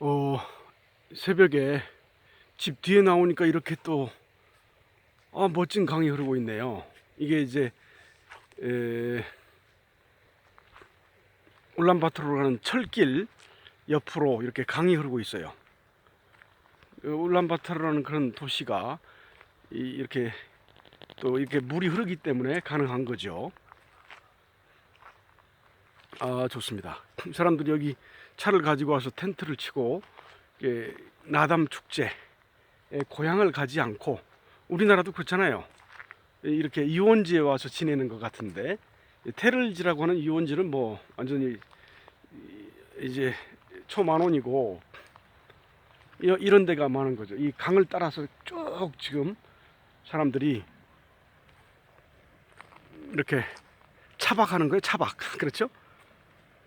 어, 새벽에 집 뒤에 나오니까 이렇게 또, 아, 멋진 강이 흐르고 있네요. 이게 이제, 에, 울란바토르로 가는 철길 옆으로 이렇게 강이 흐르고 있어요. 그 울란바토르라는 그런 도시가 이- 이렇게 또 이렇게 물이 흐르기 때문에 가능한 거죠. 아, 좋습니다. 사람들이 여기 차를 가지고 와서 텐트를 치고 나담 축제에 고향을 가지 않고 우리나라도 그렇잖아요. 이렇게 유원지에 와서 지내는 것 같은데 이 테를지라고 하는 유원지는 뭐 완전히 이- 이제 초만원이고 이- 이런 데가 많은 거죠. 이 강을 따라서 쭉 지금 사람들이 이렇게 차박하는 거예요. 차박. 그렇죠?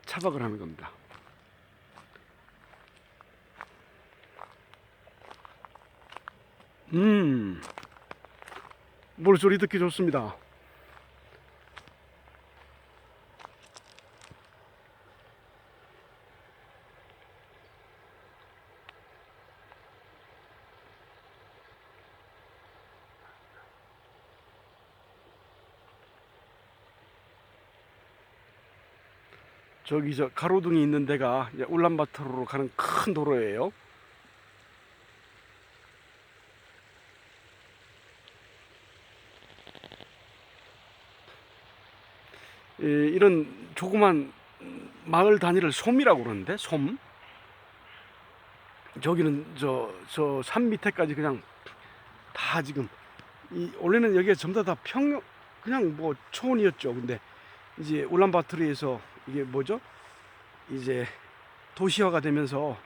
차박을 하는 겁니다. 음, 물소리 듣기 좋습니다. 저기 저 가로등이 있는 데가 울란바토르로 가는 큰 도로예요. 이- 이런 조그만 마을 단위를 솜이라고 그러는데 솜. 저기는 저 저 산 밑에까지 그냥 다 지금 이 원래는 여기가 전부 다 평 그냥 뭐 초원이었죠. 근데 이제 울란바토르에서 이게 뭐죠? 이제 도시화가 되면서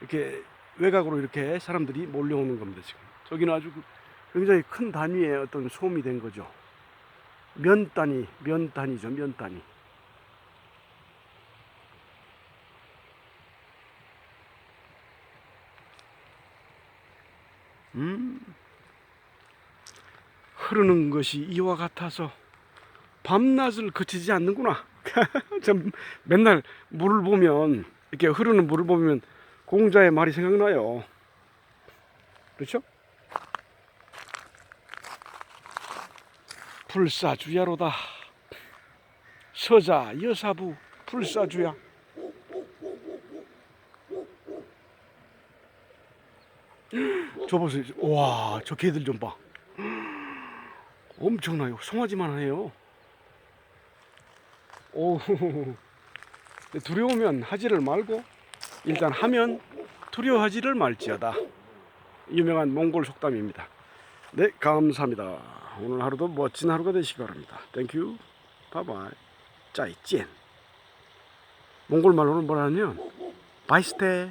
이렇게 외곽으로 이렇게 사람들이 몰려오는 겁니다. 지금 저기는 아주 그 굉장히 큰 단위의 어떤 소음이 된 거죠. 면 단위, 면 단위죠, 면 단위. 음, 흐르는 것이 이와 같아서 밤낮을 거치지 않는구나. 전 맨날 물을 보면 이렇게 흐르는 물을 보면 공자의 말이 생각나요. 그렇죠? 불사주야로다. 서자 여사부 불사주야. 저 보세요. 와, 저 개들 좀 봐. 엄청나요. 송아지만 해요. 오, 두려우면 하지를 말고 일단 하면 두려워하지를 말지어다. 유명한 몽골 속담입니다. 네, 감사합니다. 오늘 하루도 멋진 하루가 되시기 바랍니다. 땡큐. 바이바이. 짜이찐. 몽골 말로는 뭐라 하면 바이스테.